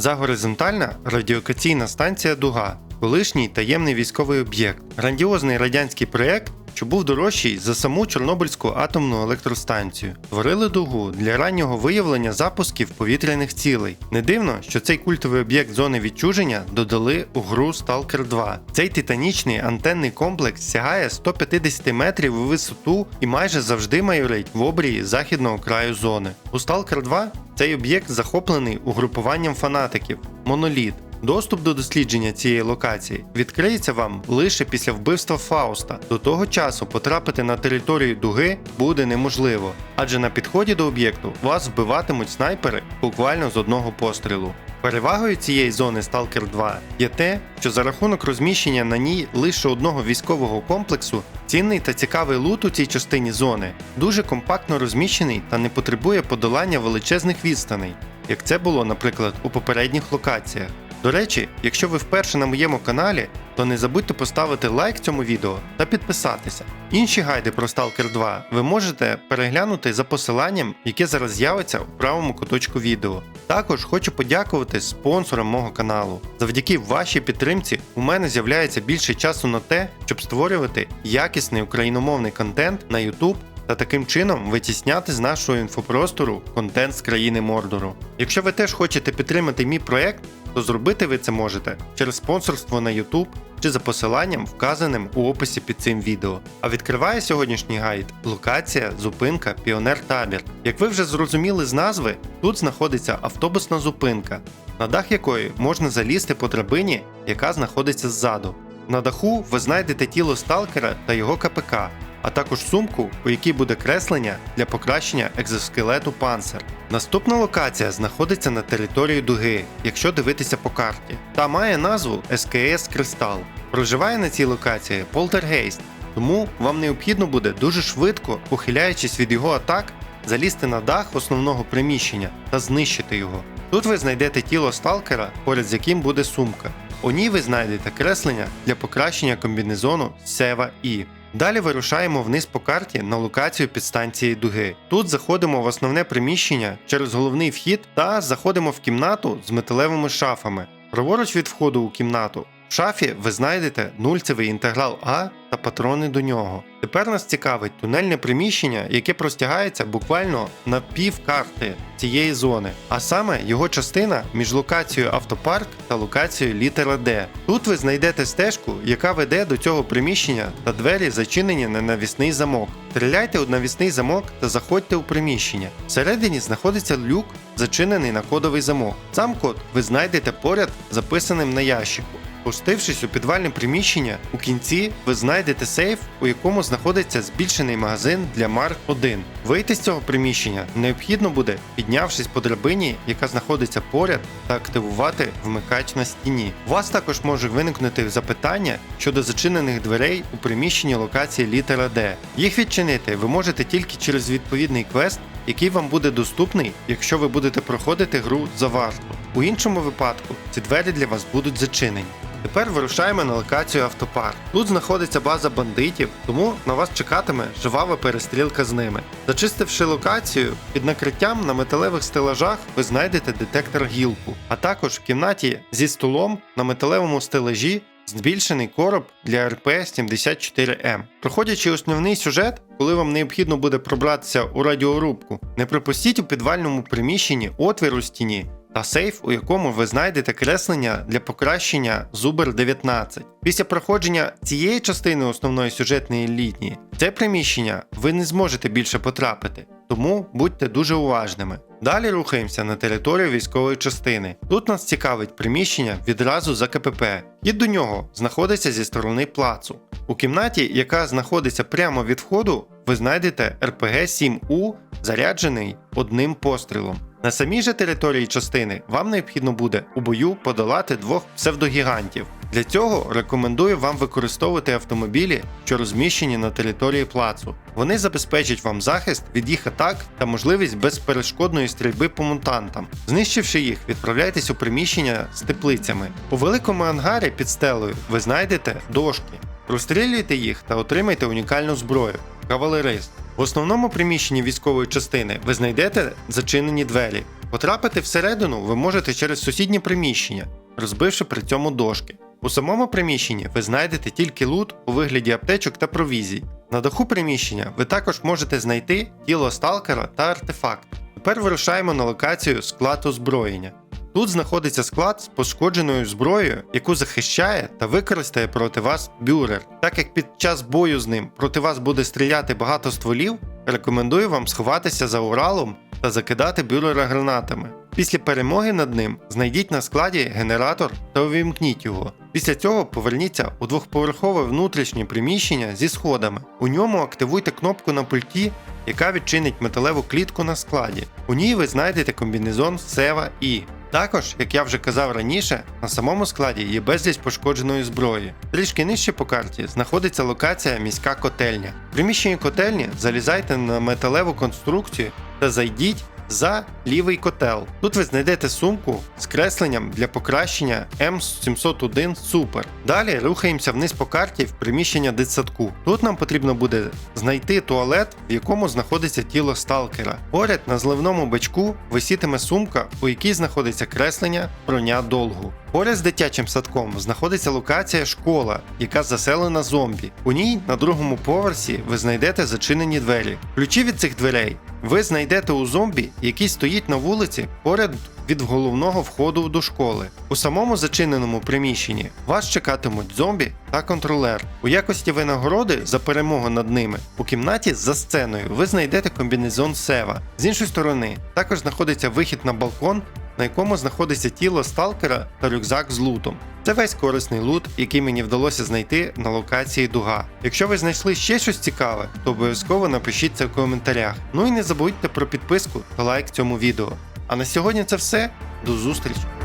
За горизонтальна радіокаційна станція Дуга, колишній таємний військовий об'єкт, грандіозний радянський проєкт, що був дорожчий за саму Чорнобильську атомну електростанцію. Творили дугу для раннього виявлення запусків повітряних цілей. Не дивно, що цей культовий об'єкт зони відчуження додали у гру Stalker 2. Цей титанічний антенний комплекс сягає 150 метрів у висоту і майже завжди майорить в обрії західного краю зони. У Stalker 2 цей об'єкт захоплений угрупуванням фанатиків Моноліт. Доступ до дослідження цієї локації відкриється вам лише після вбивства Фауста. До того часу потрапити на територію дуги буде неможливо, адже на підході до об'єкту вас вбиватимуть снайпери буквально з одного пострілу. Перевагою цієї зони Stalker 2 є те, що за рахунок розміщення на ній лише одного військового комплексу, цінний та цікавий лут у цій частині зони дуже компактно розміщений та не потребує подолання величезних відстаней, як це було, наприклад, у попередніх локаціях. До речі, якщо ви вперше на моєму каналі, то не забудьте поставити лайк цьому відео та підписатися. Інші гайди про Stalker 2 ви можете переглянути за посиланням, яке зараз з'явиться у правому куточку відео. Також хочу подякувати спонсорам мого каналу. Завдяки вашій підтримці у мене з'являється більше часу на те, щоб створювати якісний україномовний контент на YouTube та таким чином витісняти з нашого інфопростору контент з країни Мордору. Якщо ви теж хочете підтримати мій проект, то зробити ви це можете через спонсорство на YouTube чи за посиланням, вказаним у описі під цим відео. А відкриває сьогоднішній гайд локація, зупинка, Піонер Табір. Як ви вже зрозуміли з назви, тут знаходиться автобусна зупинка, на дах якої можна залізти по драбині, яка знаходиться ззаду. На даху ви знайдете тіло сталкера та його КПК, а також сумку, у якій буде креслення для покращення екзоскелету панцир. Наступна локація знаходиться на території дуги, якщо дивитися по карті, та має назву СКС Кристал. Проживає на цій локації Полтергейст, тому вам необхідно буде дуже швидко, ухиляючись від його атак, залізти на дах основного приміщення та знищити його. Тут ви знайдете тіло сталкера, поряд з яким буде сумка. У ній ви знайдете креслення для покращення комбінезону Сева І. Далі вирушаємо вниз по карті на локацію підстанції дуги. Тут заходимо в основне приміщення через головний вхід та заходимо в кімнату з металевими шафами. Праворуч від входу у кімнату. В шафі ви знайдете нульцевий інтеграл А та патрони до нього. Тепер нас цікавить тунельне приміщення, яке простягається буквально на пів карти цієї зони, а саме його частина між локацією автопарк та локацією літера Д. Тут ви знайдете стежку, яка веде до цього приміщення, та двері зачинені на навісний замок. Стріляйте у навісний замок та заходьте у приміщення. Всередині знаходиться люк, зачинений на кодовий замок. Сам код ви знайдете поряд записаним на ящику. Спустившись у підвальне приміщення, у кінці ви знайдете сейф, у якому знаходиться збільшений магазин для Марк 1. Вийти з цього приміщення необхідно буде, піднявшись по драбині, яка знаходиться поряд, та активувати вмикач на стіні. У вас також може виникнути запитання щодо зачинених дверей у приміщенні локації літера Д. Їх відчинити ви можете тільки через відповідний квест, який вам буде доступний, якщо ви будете проходити гру за варту. У іншому випадку ці двері для вас будуть зачинені. Тепер вирушаємо на локацію автопарк. Тут знаходиться база бандитів, тому на вас чекатиме жвава перестрілка з ними. Зачистивши локацію, під накриттям на металевих стелажах ви знайдете детектор гілку, а також в кімнаті зі столом на металевому стелажі збільшений короб для РП-74М. Проходячи основний сюжет, коли вам необхідно буде пробратися у радіорубку, не пропустіть у підвальному приміщенні отвір у стіні та сейф, у якому ви знайдете креслення для покращення Зубер 19. Після проходження цієї частини основної сюжетної лінії, це приміщення ви не зможете більше потрапити, тому будьте дуже уважними. Далі рухаємося на територію військової частини. Тут нас цікавить приміщення відразу за КПП. Хід до нього знаходиться зі сторони плацу. У кімнаті, яка знаходиться прямо від входу, ви знайдете РПГ-7У, заряджений одним пострілом. На самій же території частини вам необхідно буде у бою подолати двох псевдогігантів. Для цього рекомендую вам використовувати автомобілі, що розміщені на території плацу. Вони забезпечать вам захист від їх атак та можливість безперешкодної стрільби по мутантам. Знищивши їх, відправляйтесь у приміщення з теплицями. У великому ангарі під стелею ви знайдете дошки. Розстрілюйте їх та отримайте унікальну зброю кавалерист. В основному приміщенні військової частини ви знайдете зачинені двері. Потрапити всередину ви можете через сусіднє приміщення, розбивши при цьому дошки. У самому приміщенні ви знайдете тільки лут у вигляді аптечок та провізій. На даху приміщення ви також можете знайти тіло сталкера та артефакт. Тепер вирушаємо на локацію склад озброєння. Тут знаходиться склад з пошкодженою зброєю, яку захищає та використає проти вас бюрер. Так як під час бою з ним проти вас буде стріляти багато стволів, рекомендую вам сховатися за Уралом та закидати бюрера гранатами. Після перемоги над ним знайдіть на складі генератор та увімкніть його. Після цього поверніться у двохповерхове внутрішнє приміщення зі сходами. У ньому активуйте кнопку на пульті, яка відчинить металеву клітку на складі. У ній ви знайдете комбінезон Сева І. Також, як я вже казав раніше, на самому складі є безліч пошкодженої зброї. Трішки нижче по карті знаходиться локація міська котельня. В приміщенні котельні залізайте на металеву конструкцію та зайдіть за лівий котел. Тут ви знайдете сумку з кресленням для покращення М701 Super. Далі рухаємося вниз по карті в приміщення дитсадку. Тут нам потрібно буде знайти туалет, в якому знаходиться тіло сталкера. Поряд на зливному бачку висітиме сумка, у якій знаходиться креслення броня долгу. Поряд з дитячим садком знаходиться локація школа, яка заселена зомбі. У ній на другому поверсі ви знайдете зачинені двері. Ключі від цих дверей ви знайдете у зомбі, який стоїть на вулиці поряд від головного входу до школи. У самому зачиненому приміщенні вас чекатимуть зомбі та контролер. У якості винагороди за перемогу над ними у кімнаті за сценою ви знайдете комбінезон Сева. З іншої сторони, також знаходиться вихід на балкон, на якому знаходиться тіло сталкера та рюкзак з лутом. Це весь корисний лут, який мені вдалося знайти на локації Дуга. Якщо ви знайшли ще щось цікаве, то обов'язково напишіть це в коментарях. Ну і не забудьте про підписку та лайк цьому відео. А на сьогодні це все. До зустрічі!